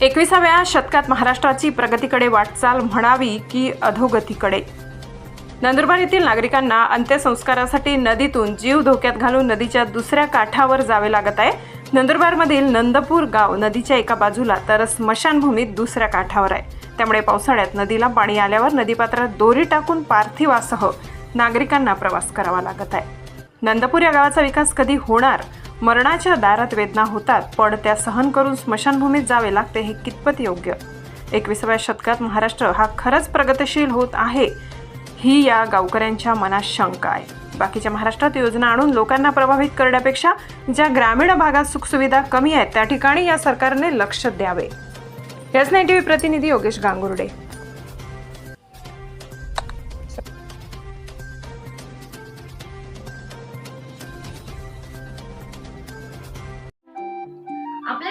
एकविसाव्या शतकात महाराष्ट्राची प्रगतीकडे वाटचाल म्हणावी की अधोगतीकडे? नंदुरबार येथील नागरिकांना अंत्यसंस्कारासाठी नदीतून जीव धोक्यात घालून नदीच्या दुसऱ्या काठावर जावे लागत आहे. नंदुरबारमधील नंदपूर गाव नदीच्या एका बाजूला तर स्मशानभूमीत दुसऱ्या काठावर आहे. त्यामुळे पावसाळ्यात नदीला पाणी आल्यावर नदीपात्रात दोरी टाकून पार्थिवासह नागरिकांना प्रवास करावा लागत आहे. नंदपूर या गावाचा विकास कधी होणार? मरणाच्या दारात वेदना होतात पण त्या सहन करून स्मशानभूमीत जावे लागते हे कितपत योग्य? एकविसाव्या शतकात महाराष्ट्र हा खरंच प्रगतशील होत आहे ही या गावकऱ्यांच्या मनात शंका आहे. बाकीच्या महाराष्ट्रात योजना आणून लोकांना प्रभावित करण्यापेक्षा ज्या ग्रामीण भागात सुखसुविधा कमी आहेत त्या ठिकाणी या सरकारने लक्ष द्यावे. याच नाही टीव्ही प्रतिनिधी योगेश गांगुर्डे.